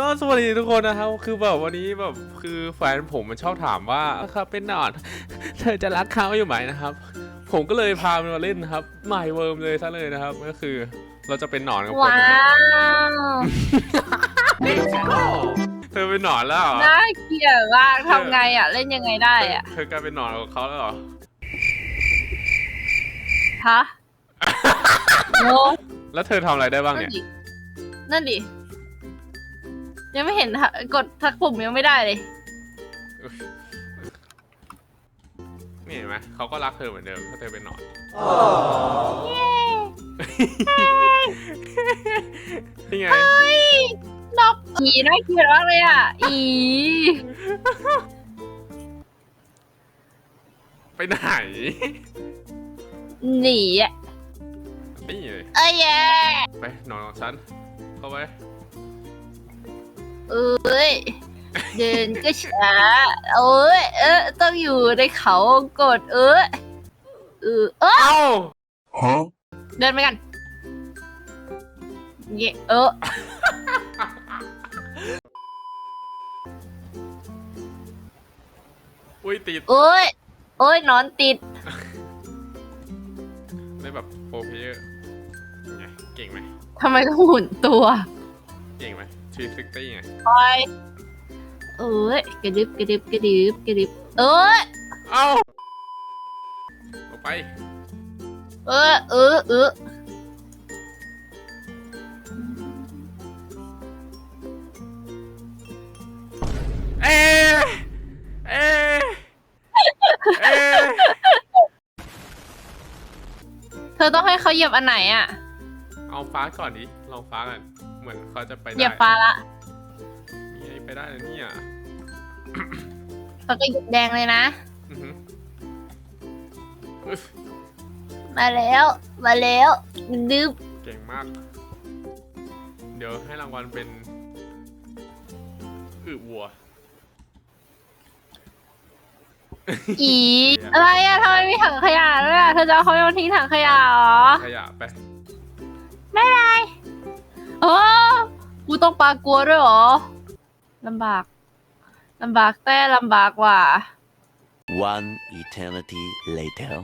ก็สวัสดีทุกคนนะครับ คือแบบวันนี้แบบคือแฟนผมมันชอบถามว่าครับเป็นหนอนเธอจะรักเขาอยู่ไหมนะครับ ผมก็เลยพามันมาเล่นนะครับหมายเวิร์มเลยซะเลยนะครับ ก็คือเราจะเป็นหนอนกับผมว้านะครับวเธอเป็นหนอนแล้วเหรอน่าเกลียดมากทำไงอะเล่นยังไงได้อะเธอกลายเป็นหนอนกับเขาแล้วเหรอฮะโงงแล้วเธอทำอะไรได้บ้างนั่นเนี่ยดินั่นดิ ยังไม่เห็นทะกดทักปุ่มยังไม่ได้เลย นี่เห็นไหมเขาก็รักเธอเหมือนเดิมถ้าเธอเป็นหนอน นี่ไงนกอีน่าเกลียดมากเลยอะ อีไปไหน หนีอะนี่เลยเอ้ยแย่ไปนอนของฉันเข้าไป เอ้ย เดินก็ช้าโอ้ย เออต้องอยู่ในเขากดเอ้ยเออเออเอ้า Huh? เดินไปกันเย่เออ อุ้ยติดโอ้ย โอ้ยนอนติด ได้แบบโปรเพลเยอร์ไงเก่งไหมทำไมต้องหมุนตัว เก่งไหม ทรีฟิกตี้ไงไปเอ้ยกระดึบกระดึบกระดึบกระดึบเอ้ยเอ้าออกไปเออเออเออเอ๊ะเอ๊ะเอ๊ะเธอต้องให้เขาเหยียบอันไหนอะ เอาฟ้าก่อนดิลองฟ้ากัน เหมือนเขาจะไปเหได้ยียบฟ้าละมีไงไปได้เลยเนี่ยเขาก็เหยียบแดงเลยนะ อือหืออึ๊บมาแล้ว มาแล้วดึบเก่งมาก เดี๋ยวให้รางวัลเป็นอึวัว อีอะไรอะทำไมมีถังขยะด้วยอะเธอจะเอาเขาโยนทิ้งถังขยะเหรอ ขยะไปไม่เป็นไรโอ้กูต้องปลากลัวด้วยเหรอลำบากลำบากแต่ลำบากว่ะ One eternity later.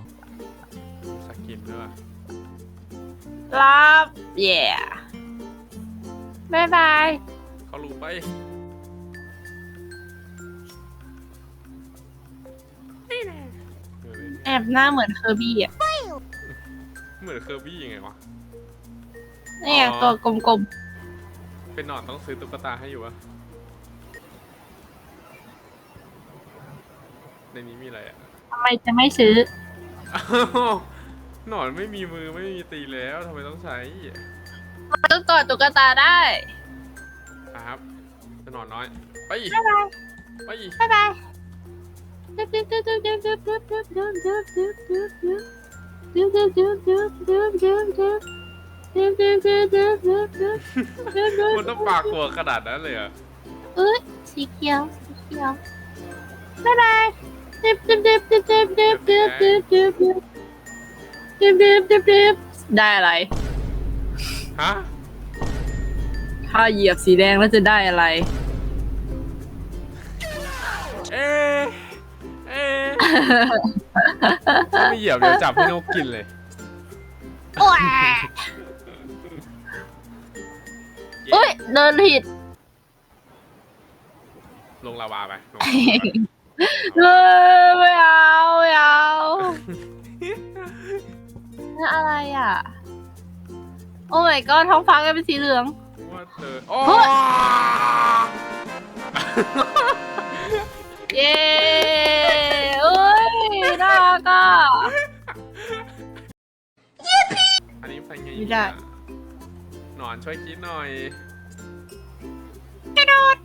สกินด้วยรับเย่บายบาย เขารู้ไปนี่แน่แอบหน้าเหมือนเคอร์บี้อะ เหมือนเคอร์บี้ยังไงวะ เนี่ยอ๋อ ตัวกลมเป็นหนอนต้องซื้อตุ๊กตาให้อยู่วะ ในนี้มีอะไรอะๆทำไมจะไม่ซื้อ อ้าวหนอนไม่มีมือไม่มีตีนแล้วทำไมต้องใช้ก็กอดตุ๊กตาได้อะครับจะหนอนน้อย ไป บ๊ายบายไป บ๊ายบายดึ๊บดึ๊บดึ๊บดึ๊บดึ๊บดึ๊บดึ๊บดึ๊บดึ๊บดึ๊บดึ๊บดึ๊บดึ๊บดึ๊บดึ๊บดึ๊บดึ๊บดึ๊บดึ๊บ มันต้องปากกลัวขนาดนั้นเลยเหรอะเอ้ยสีเขียวสีเขียวบ๊ายบายดึ๊บดึ๊บดึ๊บดึ๊บดึ๊บดึ๊บดึ๊บดึ๊บดึ๊บดึ๊บดึ๊บดึ๊บดึ๊บดึ๊บได้อะไร ฮะถ้าเหยียบสีแดงแล้วจะได้อะไร เอ๊ะเอ๊ะถ้าไม่เหยียบเดี๋ยวจับให้นกกินเลย โอ้ย เอ้ยเดินผิดลงลาวาไปลงเออไม่เอาไม่เอานี่อะไรอะ โอ้ my god ท้องฟ้าก็เป็นสีเหลือง ว่าเธอโอ้เฮ้ยเย้เอ้ยน่ารักอะ อันนี้ไปไงไม่ได้หนอนช่วยคิดหน่อยกระโ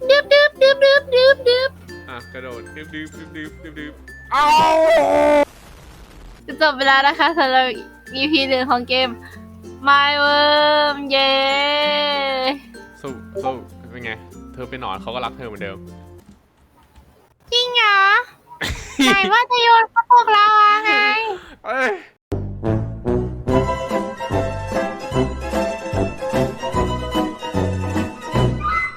ดดดึบดึบดึบดึบดึบดึบอะกระโดดดึบดึบดึบดึบดึบดึบเอ้าจบเวลานะคะสำหรับ EP หนึ่งของเกม My Worm เย้สู้สู้เป็นไง เธอเป็นหนอนเขาก็รักเธอเหมือนเดิม จริงเหรอ ไหนว่าจะโยนพวกเราอะไง